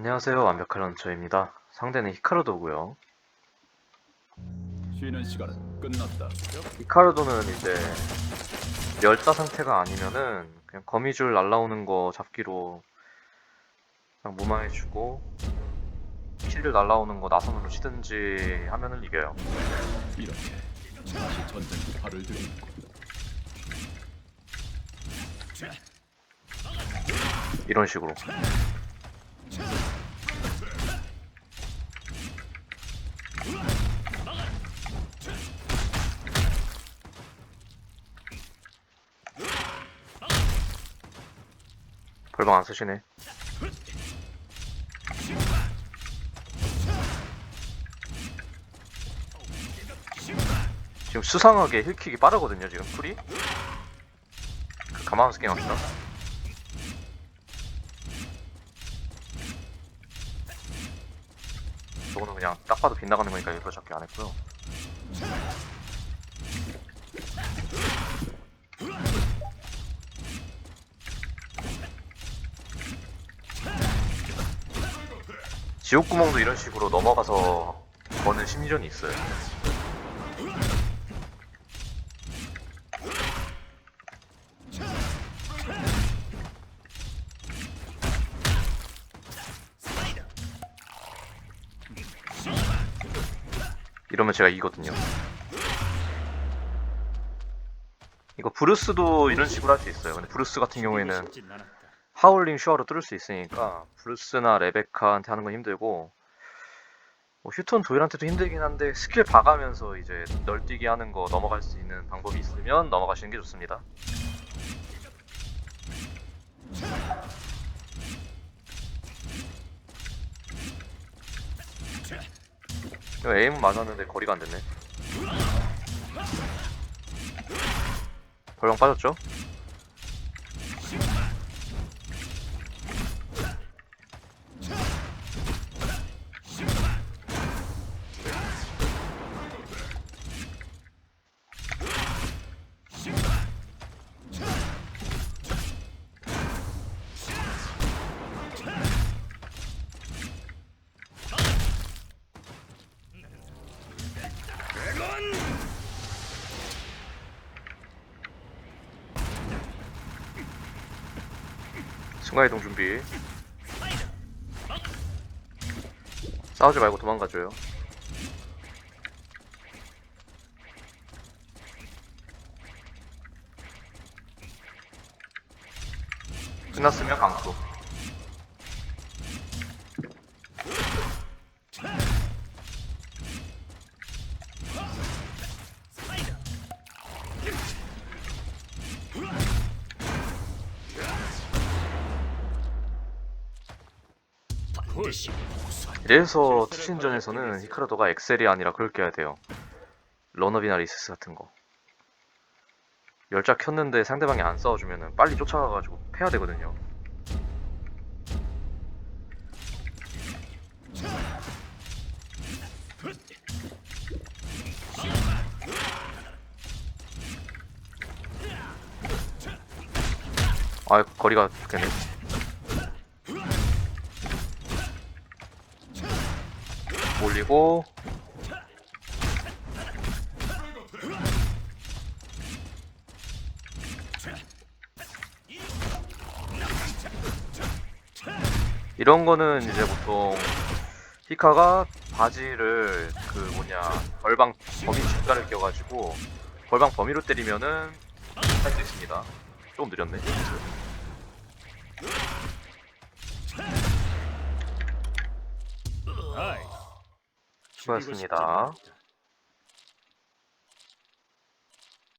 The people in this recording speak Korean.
안녕하세요. 완벽한 런처입니다. 상대는 히카르도고요. 쉬는 시간은 끝났다. 히카르도는 이제 멸자 상태가 아니면은 그냥 거미줄 날라오는 거 잡기로 그냥 무마해주고 킬들 날라오는 거 나선으로 치든지 하면은 이겨요. 이렇게 다시 전쟁 팔을 들이고. 이런 식으로 벌방 안 쓰시네. 지금 수상하게 힐킥이 빠르거든요 지금 쿨이? 그 가만히 게임 합시다. 저거는 그냥 딱 봐도 빗나가는 거니까 일부러 잡기 안 했고요 지옥구멍도 이런 식으로 넘어가서 버는 심리전이 있어요. 이러면 제가 이기거든요. 이거 브루스도 이런 식으로 할 수 있어요. 근데 브루스 같은 경우에는 하울링 슈어로 뚫을 수 있으니까 브루스나 레베카한테 하는 건 힘들고 뭐 휴톤 도일한테도 힘들긴 한데 스킬 봐가면서 이제 널뛰기 하는 거 넘어갈 수 있는 방법이 있으면 넘어가시는 게 좋습니다. 에임은 맞았는데 거리가 안 됐네. 벌렁 빠졌죠? 순간이동 준비. 싸우지 말고 도망가줘요. 끝났으면 강투. 이래서 투신전에서는 히카르도가 엑셀이 아니라 그걸 껴야 돼요. 런업이나 리세스 같은 거. 열자 켰는데 상대방이 안 싸워주면 빨리 쫓아가가지고 패야 되거든요. 아 거리가 좋겠네. 올리고 이런 거는 이제 보통 히카가 바지를 그 뭐냐 벌방 범위 중간을 껴가지고 벌방 범위로 때리면은 할 수 있습니다. 조금 느렸네. 수고하셨습니다.